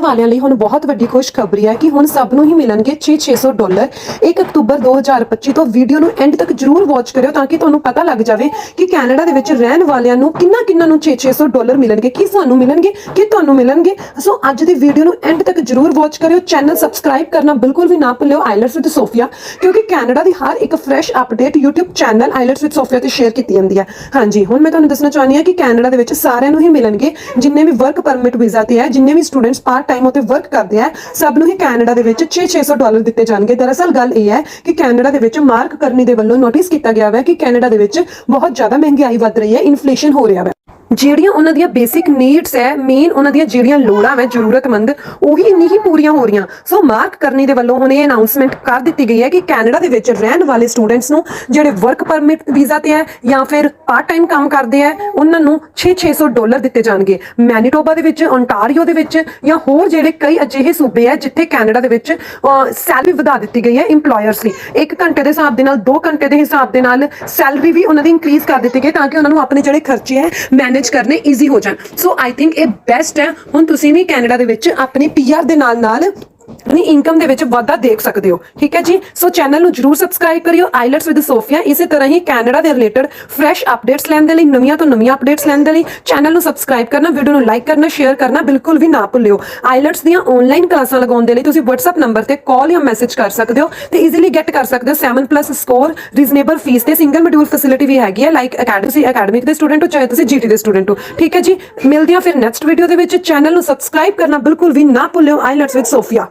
ਵਾਲਿਆਂ ਲਈ ਹੁਣ ਬਹੁਤ ਵੱਡੀ ਖੁਸ਼ਖਬਰੀ ਹੈ ਕਿ ਹੁਣ ਸਭ ਨੂੰ ਹੀ ਮਿਲਣਗੇ 6-600 ਡਾਲਰ। 1 ਅਕਤੂਬਰ 2025 ਤੋਂ ਵੀਡੀਓ ਨੂੰ ਐਂਡ ਤੱਕ ਜਰੂਰ ਵਾਚ ਕਰਿਓ ਤਾਂ ਕਿ ਤੁਹਾਨੂੰ ਪਤਾ ਲੱਗ ਜਾਵੇ ਕਿ ਕੈਨੇਡਾ ਦੇ ਵਿੱਚ ਰਹਿਣ ਵਾਲਿਆਂ ਨੂੰ ਕਿੰਨਾ ਕਿੰਨਾ ਨੂੰ 6-600 ਡਾਲਰ ਮਿਲਣਗੇ, ਕੀ ਸਾਨੂੰ ਮਿਲਣਗੇ, ਕਿ ਤੁਹਾਨੂੰ ਮਿਲਣਗੇ। ਸੋ ਅੱਜ ਦੀ ਵੀਡੀਓ ਨੂੰ ਐਂਡ ਤੱਕ ਜਰੂਰ ਵਾਚ ਕਰਿਓ। ਚੈਨਲ ਸਬਸਕ੍ਰਾਈਬ ਕਰਨਾ ਬਿਲਕੁਲ ਵੀ ਨਾ ਭੁੱਲਿਓ ਆਈਲੈਟਸ ਵਿਦ ਸੋਫੀਆ ਕਿਉਂਕਿ ਕੈਨੇਡਾ ਦੀ ਹਰ ਇੱਕ fresh update YouTube channel IELTS with Sophia ਤੇ ਸ਼ੇਅਰ ਕੀਤੀ ਜਾਂਦੀ ਹੈ। ਹਾਂਜੀ, ਹੁਣ ਮੈਂ ਤੁਹਾਨੂੰ ਦੱਸਣਾ ਚਾਹੁੰਦੀ ਹਾਂ ਕਿ ਕੈਨੇਡਾ ਦੇ ਵਿੱਚ ਸਾਰਿਆਂ ਨੂੰ ਹੀ ਮਿਲਣਗੇ, ਜਿੰਨੇ ਵੀ ਵਰਕ ਪਰਮਿਟ ਵੀਜ਼ਾ ਤੇ ਹੈ, ਜਿੰਨੇ ਵੀ ਸਟੂਡੈਂਟਸ ਪਾਰਟ ਟਾਈਮ ਉਤੇ ਵਰਕ ਕਰਦੇ ਆ, ਸਭ ਨੂੰ ਹੀ ਕੈਨੇਡਾ ਦੇ ਵਿੱਚ 6-600 ਡਾਲਰ ਦਿੱਤੇ ਜਾਣਗੇ। ਦਰਅਸਲ ਗੱਲ ਇਹ ਹੈ ਕਿ ਕੈਨੇਡਾ ਦੇ ਵਿੱਚ ਮਾਰਕ ਕਰਨੀ ਦੇ ਵੱਲੋਂ ਨੋਟਿਸ ਕੀਤਾ ਗਿਆ ਹੈ ਕਿ ਕੈਨੇਡਾ ਦੇ ਵਿੱਚ ਬਹੁਤ ਜ਼ਿਆਦਾ ਮਹਿੰਗਾਈ ਵੱਧ ਰਹੀ ਹੈ ਇਨਫਲੇਸ਼ਨ ਹੋ ਰਿਹਾ ਹੈ। ਜਿਹੜੀਆਂ ਉਹਨਾਂ ਦੀਆਂ ਬੇਸਿਕ ਨੀਡਸ ਹੈ ਮੇਨ ਉਹਨਾਂ ਦੀਆਂ ਜਿਹੜੀਆਂ ਲੋੜਾਂ ਹੈ ਜ਼ਰੂਰਤਮੰਦ, ਉਹੀ ਇੰਨੀ ਹੀ ਪੂਰੀਆਂ ਹੋ ਰਹੀਆਂ। ਸੋ ਮਾਰਕ ਕਰਨੀ ਦੇ ਵੱਲੋਂ ਹੁਣ ਇਹ ਅਨਾਉਂਸਮੈਂਟ ਕਰ ਦਿੱਤੀ ਗਈ ਹੈ ਕਿ ਕੈਨੇਡਾ ਦੇ ਵਿੱਚ ਰਹਿਣ ਵਾਲੇ ਸਟੂਡੈਂਟਸ ਨੂੰ ਜਿਹੜੇ ਵਰਕ ਪਰਮਿਟ ਵੀਜ਼ਾ ਤੇ ਹੈ ਜਾਂ ਫਿਰ ਪਾਰਟ ਟਾਈਮ ਕੰਮ ਕਰਦੇ ਹੈ, ਉਹਨਾਂ ਨੂੰ 6-600 ਡਾਲਰ ਦਿੱਤੇ ਜਾਣਗੇ। ਮੈਨੀਟੋਬਾ ਦੇ ਵਿੱਚ ਓਨਟਾਰੀਓ ਦੇ ਵਿੱਚ ਜਾਂ ਹੋਰ ਜਿਹੜੇ ਕਈ ਅਜਿਹੇ ਸੂਬੇ ਹੈ ਜਿੱਥੇ ਕੈਨੇਡਾ ਦੇ ਵਿੱਚ ਸੈਲਰੀ ਵਧਾ ਦਿੱਤੀ ਗਈ ਹੈ EMPLOYERS ਲਈ। 1 ਘੰਟੇ ਦੇ ਹਿਸਾਬ ਦੇ ਨਾਲ 2 ਘੰਟੇ ਦੇ ਹਿਸਾਬ ਦੇ ਨਾਲ ਸੈਲਰੀ ਵੀ ਉਹਨਾਂ ਦੀ ਇਨਕਰੀਜ਼ ਕਰ ਦਿੱਤੀ ਗਈ ਤਾਂ ਕਿ ਉਹਨਾਂ ਨੂੰ ਆਪਣੇ ਜਿਹੜੇ ਖਰਚੇ ਹੈ ਮੈਨੇਜ ਕਰਨੇ ਈਜ਼ੀ ਹੋ ਜਾਣ। ਸੋ ਆਈ ਥਿੰਕ ਇਹ ਬੈਸਟ ਹੈ। ਹੁਣ ਤੁਸੀਂ ਵੀ ਕੈਨੇਡਾ ਦੇ ਵਿੱਚ ਆਪਣੀ ਪੀਆਰ ਦੇ ਨਾਲ ਨਾਲ ਆਪਣੀ ਇਨਕਮ ਦੇ ਵਿੱਚ ਵਾਧਾ ਦੇਖ ਸਕਦੇ ਹੋ, ਠੀਕ ਹੈ ਜੀ? ਸੋ ਚੈਨਲ ਨੂੰ ਜਰੂਰ ਸਬਸਕ੍ਰਾਈਬ ਕਰਿਓ ਆਈਲੈਟਸ ਵਿਦ ਸੋਫੀਆ ਇਸੇ ਤਰ੍ਹਾਂ ਹੀ ਕੈਨੇਡਾ ਦੇ ਰਿਲੇਟਡ ਫਰੈਸ਼ ਅਪਡੇਟਸ ਲੈਣ ਦੇ ਲਈ, ਨਵੀਆਂ ਤੋਂ ਨਵੀਆਂ ਅਪਡੇਟਸ ਲੈਣ ਦੇ ਲਈ ਚੈਨਲ ਨੂੰ ਸਬਸਕ੍ਰਾਈਬ ਕਰਨਾ ਵੀਡੀਓ ਨੂੰ ਲਾਈਕ ਕਰਨਾ ਸ਼ੇਅਰ ਕਰਨਾ, ਬਿਲਕੁਲ ਵੀ ਨਾ ਭੁੱਲਿਓ। ਆਈਲੈਟਸ ਦੀਆਂ ਆਨਲਾਈਨ ਕਲਾਸਾਂ ਲਗਾਉਣ ਦੇ ਲਈ ਤੁਸੀਂ WhatsApp ਨੰਬਰ ਤੇ ਕਾਲ ਜਾਂ ਮੈਸੇਜ ਕਰ ਸਕਦੇ ਹੋ ਤੇ ਈਜ਼ੀਲੀ ਗੈਟ ਕਰ ਸਕਦੇ ਹੋ 7+ ਸਕੋਰ ਰੀਜ਼ਨੇਬਲ ਫੀਸ ਤੇ ਸਿੰਗਲ ਮੋਡਿਊਲ ਫੈਸਿਲਿਟੀ ਵੀ ਹੈਗੀ ਹੈ ਲਾਈਕ ਅਕੈਡਮੀ ਅਕੈਡਮਿਕ ਦੇ ਸਟੂਡੈਂਟ ਹੋ, ਚਾਹੇ ਤੁਸੀਂ ਜੀਟੀ ਦੇ ਸਟੂਡੈਂਟ ਹੋ, ਠੀਕ ਹੈ ਜੀ? ਮਿਲਦੇ ਹਾਂ ਫਿਰ ਨੈਕਸਟ ਵੀਡੀਓ ਦੇ ਵਿੱਚ ਚੈਨਲ ਨੂੰ ਸਬਸਕ੍ਰਾਈਬ ਕਰਨਾ ਬਿਲਕੁਲ ਵੀ ਨਾ ਭੁੱਲਿਓ ਆਈਲੈਟਸ ਵਿਦ ਸੋਫੀਆ